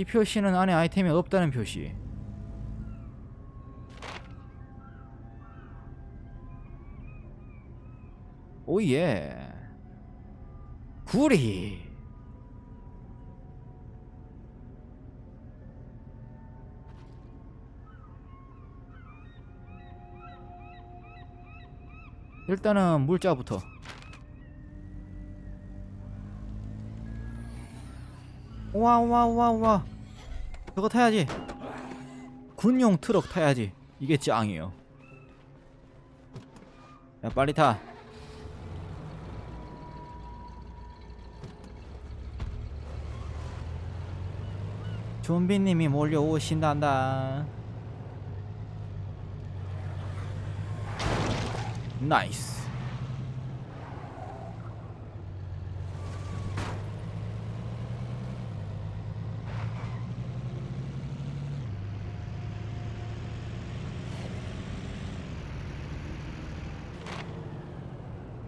이 표시는 안에 아이템이 없다는 표시. 오예. 구리. 일단은 물자부터. 와와와와. 저거 타야지. 군용 트럭 타야지. 이게 짱이에요. 야 빨리 타. 좀비님이 몰려오신단다. 나이스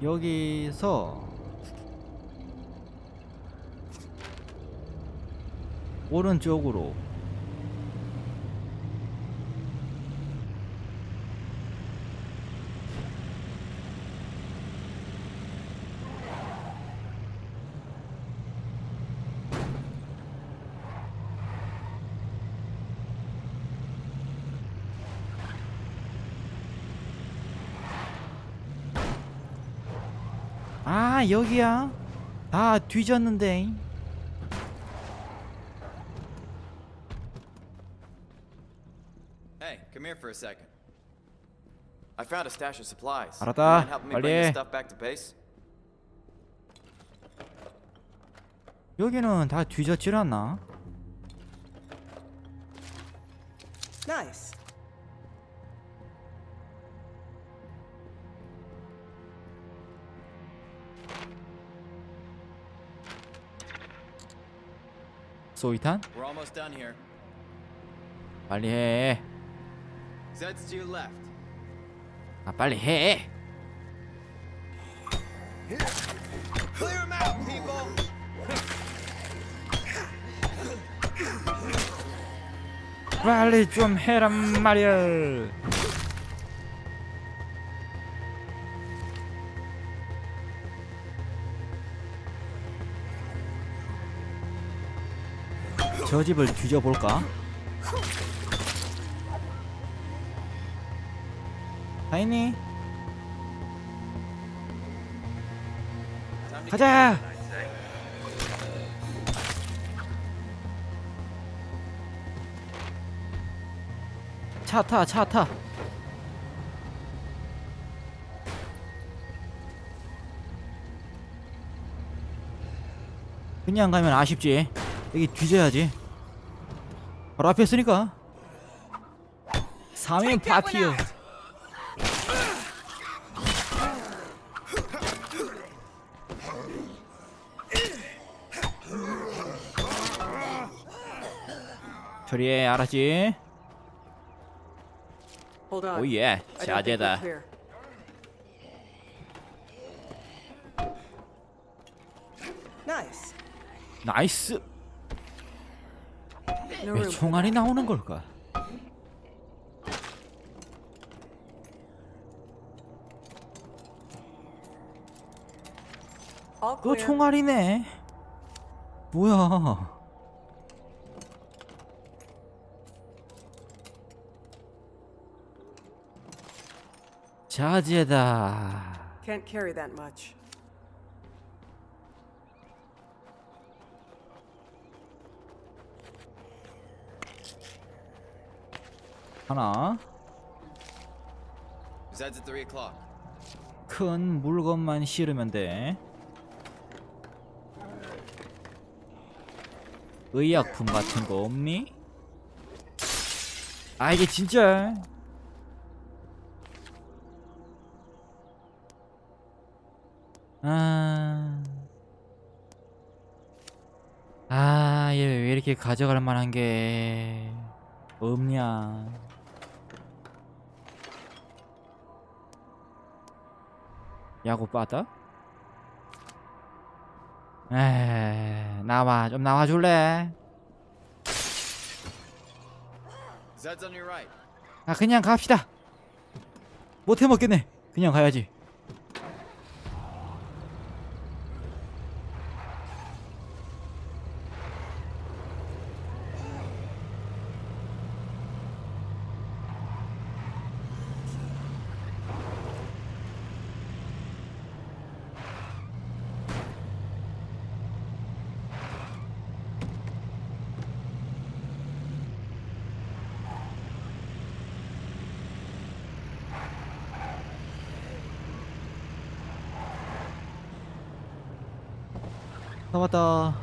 여기서 오른쪽으로 아 여기야 아 뒤졌는데 Hey, come here for a second. I found a stash of supplies. 알았다. 빨리 this 해. stuff back to base? 여기는 다 뒤졌질 않나 Nice. 소이탄 We're almost done here. 빨리 해. Zed's to your left. 아 빨리 해. 빨리 좀 해란 말이야. 저 집을 뒤져볼까? 다 있니? 가자! 차 타, 차 타. 그냥 가면 아쉽지. 여기 뒤져야지. 바로 앞에 있으니까. 사면 파티요. 처리해, 알았지? 오예, 자제다. 나이스. 왜 총알이. 나오는 걸까? Clear. 총알이네. 뭐야? 자제다. Can't carry that much. 하나. Zed's at 3 o'clock. 큰 물건만 실으면 돼. 의약품 같은 거 없니? 아 이게 진짜 아... 아, 얘 왜 이렇게 가져갈 만한 게 없냐? 야구 빠다? 에 나와 좀 나와줄래? 아 그냥 갑시다 뭐 못해 먹겠네 그냥 가야지 나왔다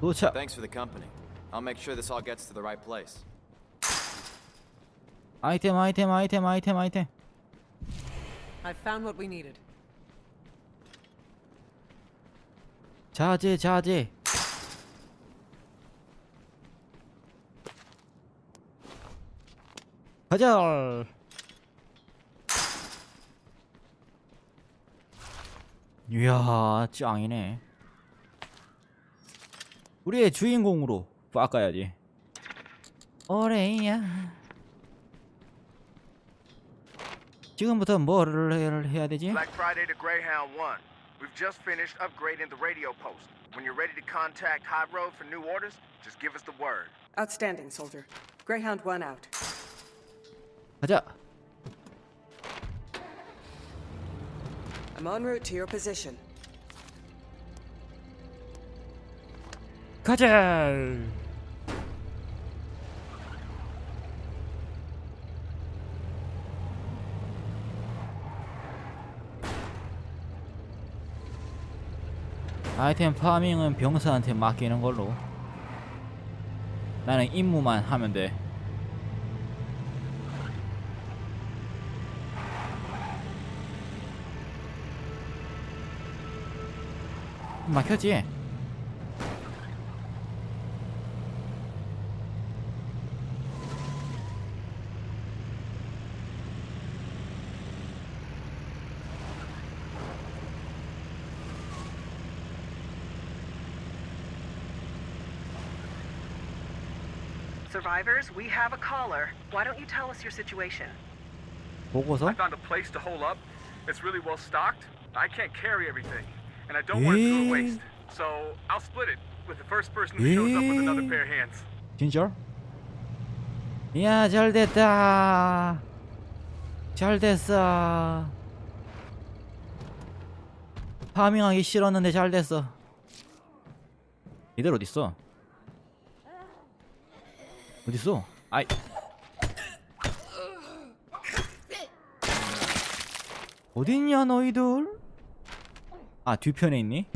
도착 Thanks for the company. I'll make sure this all gets to the right place. 아이템 아이템 아이템 아이템 아이템 I found what we needed. 자제 자제 가자 이야 짱이네 우리의 주인공으로 바꿔야지 오레이야 지금부터 뭐를 해야 되지? Black Friday to Greyhound 1. We've just finished upgrading the radio post. When you're ready to contact High Road for new orders, just give us the word. Outstanding, soldier. Greyhound 1 out. 가자. I'm en route to your position. 가자. 아이템 파밍은 병사한테 맡기는 걸로. 나는 임무만 하면 돼 막혔지? Survivors, we have a caller. Why don't you tell us your situation? 보고서? I found a place to hole up. It's really well stocked. I can't carry everything, And I don't want it to go to waste. So I'll split it with the first person who shows up with another pair of hands. 진짜? 이야 잘 됐다 잘 됐어 파밍하기 싫었는데 잘 됐어 이들 어딨어? 어딨어? 아이 어딨냐 너희들? 아 뒤편에 있니?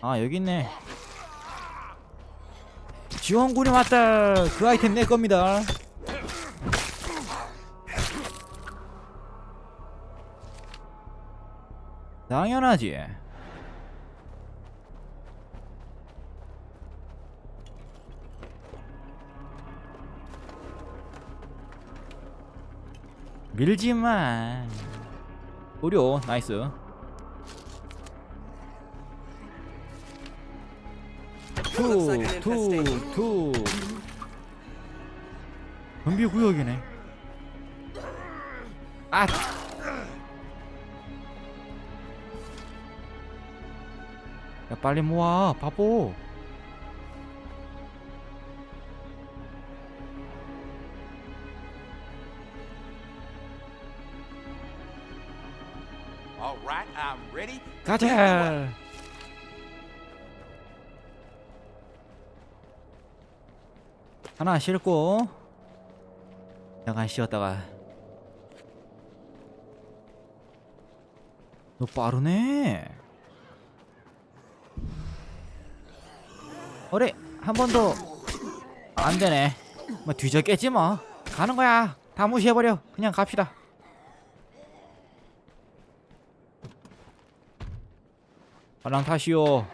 아 여기 있네 지원군이 왔다. 그 아이템 내 겁니다. 당연하지. 밀지마. 우려 나이스. Looks like an 투, 투, infestation. 투. 경비 구역이네. 아. 야 빨리 모아 바보. All right, I'm ready. 가자. 하나 싣고 잠깐 쉬었다가 너 빠르네. 어래 한 번 더 안 되네. 뭐 뒤졌겠지 뭐. 가는 거야. 다 무시해버려. 그냥 갑시다. 바람 타시오.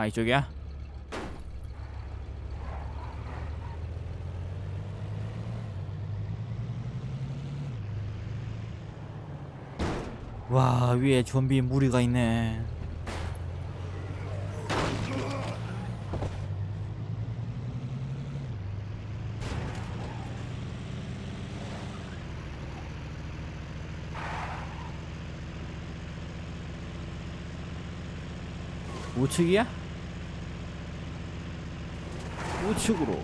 아 이쪽이야? 와 위에 좀비 무리가 있네 우측이야? 우측으로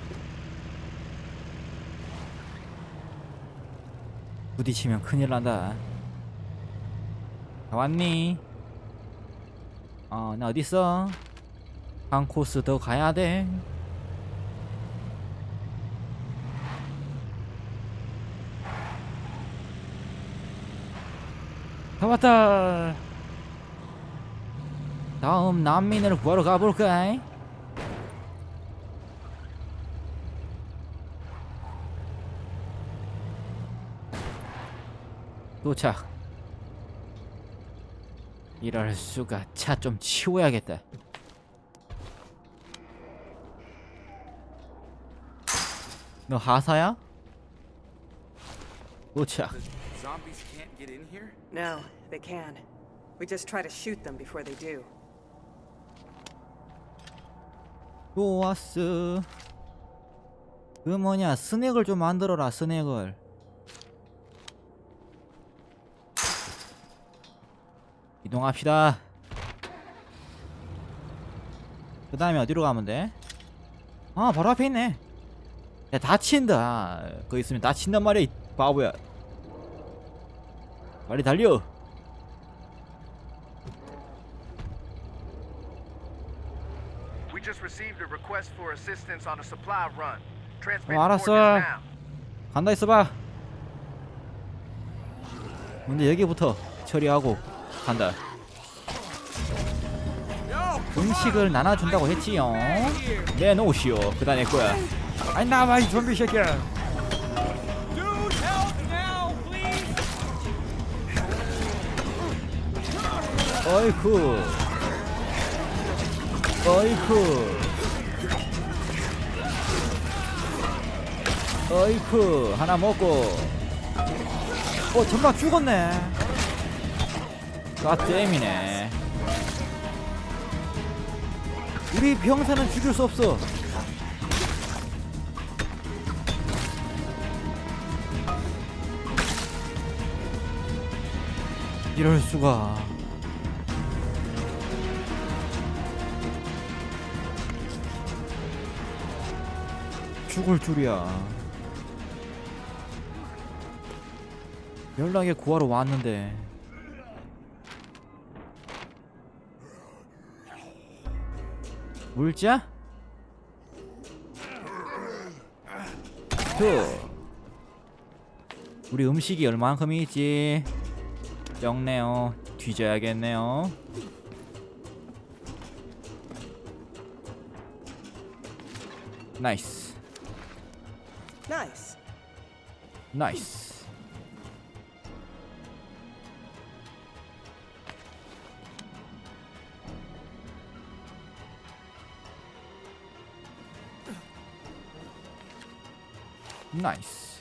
부딪히면 큰일 난다 다 왔니? 어, 나 어디 있어? 한 코스 더 가야 돼. 다 왔다. 다음 난민을 구하러 가볼까? 도착. 이럴 수가 차 좀 치워야겠다. 너 하사야? 도착. Zombies can't get in here? No, they can. We just try to shoot them before they do. 좋았어. 그 뭐냐 스낵을 좀 만들어라 스낵을. 이동합시다. 그 다음에 어디로 가면 돼? 아 바로 앞에 있네. 야 다친다. 거기 있으면 다친단 말이야 이 바보야. 빨리 달려. We just received a request for assistance on a supply run. Transmit 어, 알았어. 간다 있어봐. 먼저 여기부터 처리하고 간다. 음식을 나눠준다고 했지요. 내놓으시오. 그다 내 거야. 아니 나와 이 좀비 새끼야. 어이쿠. 어이쿠. 어이쿠 하나 먹고 어 전막 죽었네 갓댐이네. 우리 병사는 죽일 수 없어. 이럴 수가. 죽을 줄이야. 연락에 구하러 왔는데 물자? 투 우리 음식이 얼만큼 있지? 적네요 뒤져야겠네요 나이스 Nice. 나이스 나이스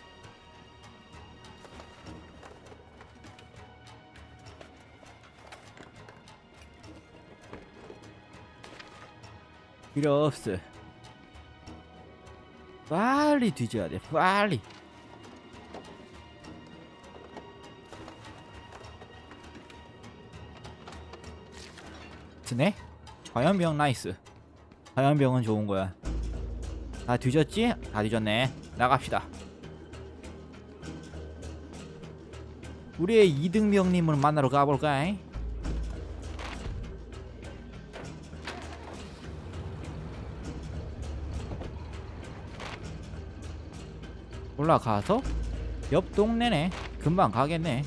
필요 없어. 빨리 뒤져야 돼 빨리. 드네? 화염병 나이스. 화염병은 좋은 거야. 다 뒤졌지? 다 뒤졌네 나갑시다. 우리의 이등병님을 만나러 가볼까? 올라가서 옆 동네네. 금방 가겠네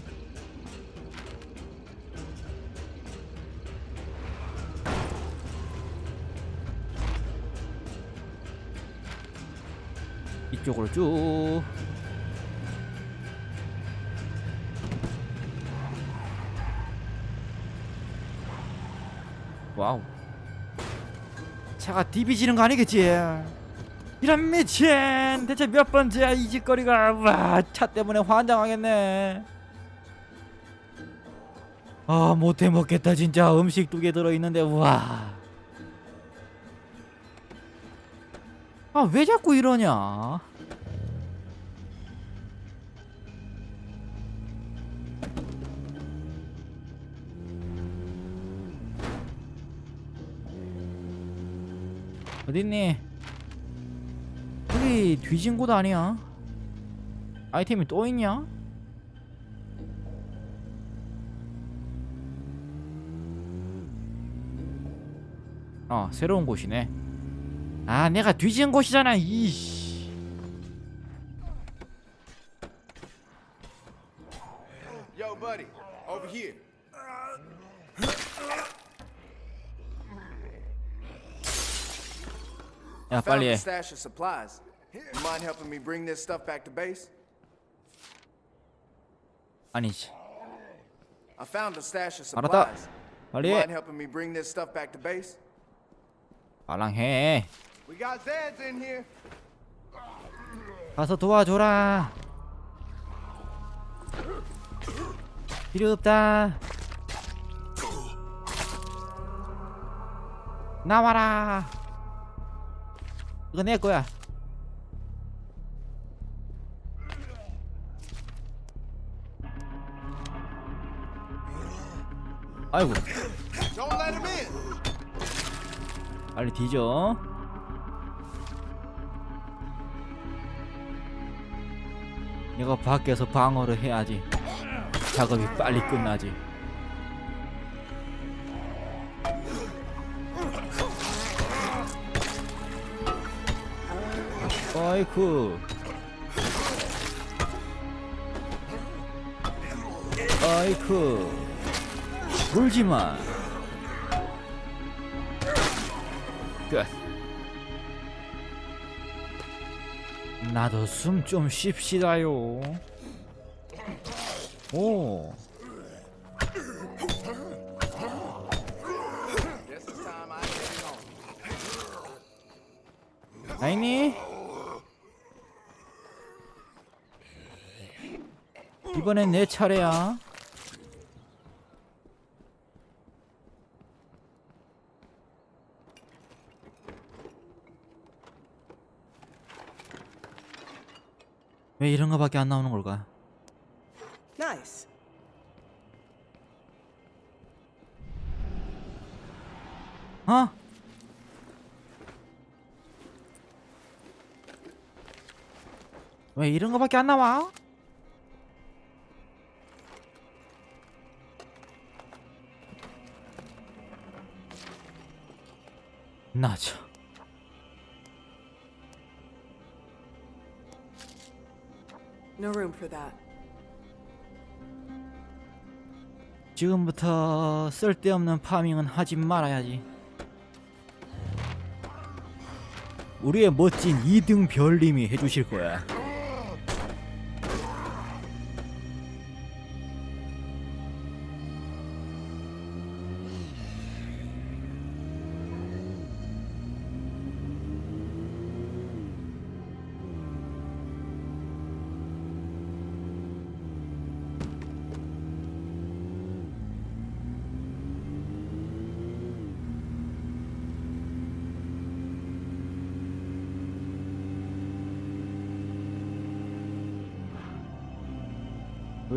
이쪽으로 쭉. 와우. 차가 디비지는 거 아니겠지? 이런 미친 대체 몇 번째야 이 짓거리가? 와 차 때문에 환장하겠네. 아 못해 먹겠다 진짜. 음식 두 개 들어있는데 우와. 아 왜 자꾸 이러냐 어딨니? 여기 뒤진 곳 아니야. 아이템이 또 있냐? 어 새로운 곳이네. 아 내가 뒤진 곳이잖아 이씨. Yo, buddy, over here. 야 Found 빨리 a 해 stash of supplies. You mind helping me bring this stuff back to base? 아니지 I found a stash of 알았다. supplies. 빨리 You 해 mind helping me bring this stuff back to base? 빨랑 해 We got Zeds in here. 가서 도와줘라 필요 없다 나와라 이거 내 거야. 아이고. 빨리 뒤져. 이거 밖에서 방어를 해야지 작업이 빨리 끝나지 아이쿠 아이쿠 울지마 끝 나도 숨 좀 쉽시다요 오. 아이니 이번엔 내 차례야 왜 이런 거밖에 안 나오는 걸까? Nice. 어? 왜 이런 거밖에 안 나와? 나죠. No room for that. 지금부터 쓸데없는 파밍은 하지 말아야지. 우리의 멋진 2등 별님이 해주실 거야.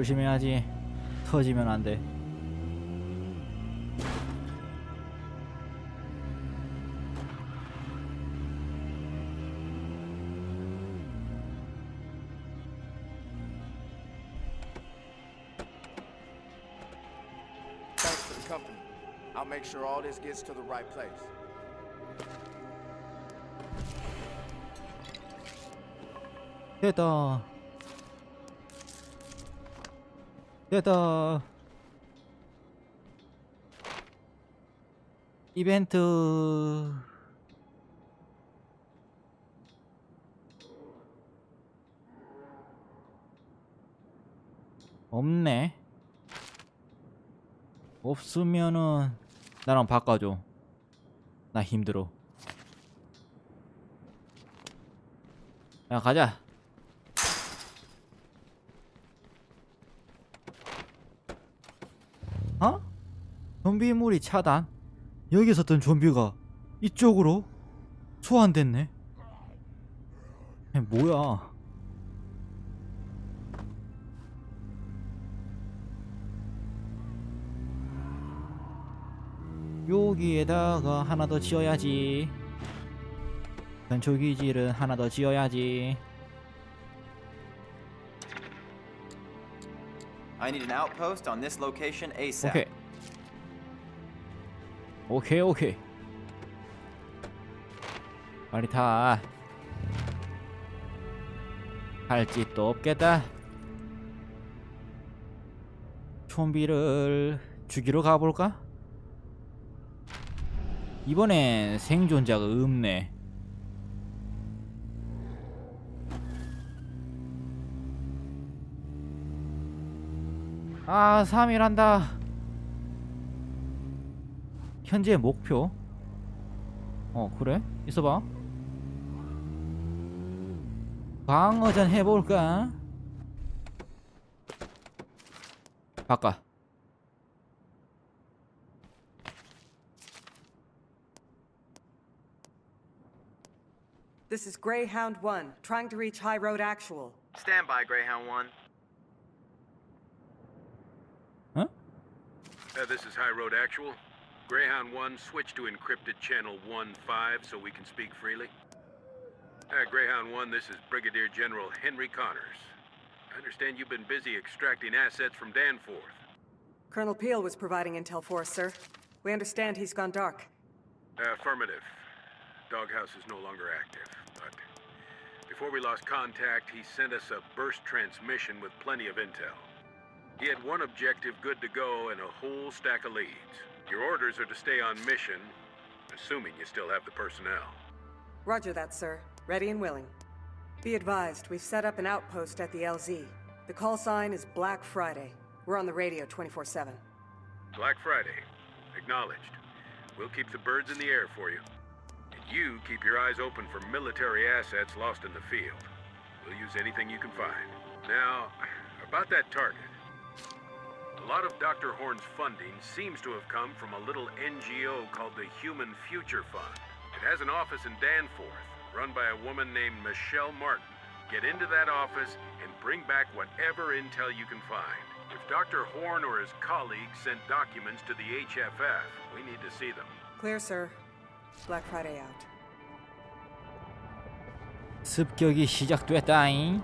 조심해야지. 터지면 안 돼. Thanks for the company. I'll make sure all this gets to the right place. 됐다. 됐다. 이벤트. 없네. 없으면은 나랑 바꿔줘. 나 힘들어. 야 가자. 어? 좀비물이 차단? 여기 있었던 좀비가 이쪽으로 소환됐네. 에, 뭐야? 여기에다가 하나 더 지어야지. 전초기지를 하나 더 지어야지. I need an outpost on this location ASAP. 오케이 오케이 오케이 빨리 타. 할 짓도 없겠다. 좀비를 죽이러 가볼까? 이번엔 생존자가 없네. 아, 3일 한다. 현재 목표? 어, 그래? 있어봐. 방어전 해볼까? 바꿔. This is Greyhound 1, trying to reach High Road Actual. Stand by, Greyhound 1. 어? Uh, this is High Road Actual. Greyhound 1, switch to encrypted channel 1-5 so we can speak freely. Uh, Greyhound 1, this is Brigadier General Henry Connors. I understand you've been busy extracting assets from Danforth. Colonel Peel was providing intel for us, sir. We understand he's gone dark. Uh, affirmative. Doghouse is no longer active, but before we lost contact, he sent us a burst transmission with plenty of intel. He had one objective good to go and a whole stack of leads. Your orders are to stay on mission, assuming you still have the personnel. Roger that, sir. Ready and willing. Be advised, we've set up an outpost at the LZ. The call sign is Black Friday. We're on the radio 24 7. Black Friday. Acknowledged. We'll keep the birds in the air for you. And you keep your eyes open for military assets lost in the field. We'll use anything you can find. Now, about that target. A lot of Dr. Horn's funding seems to have come from a little NGO called the Human Future Fund. It has an office in Danforth, run by a woman named Michelle Martin. Get into that office and bring back whatever intel you can find. If Dr. Horn or his colleagues sent documents to the HFF, we need to see them. Clear, sir. Black Friday out. 습격이 시작됐다잉.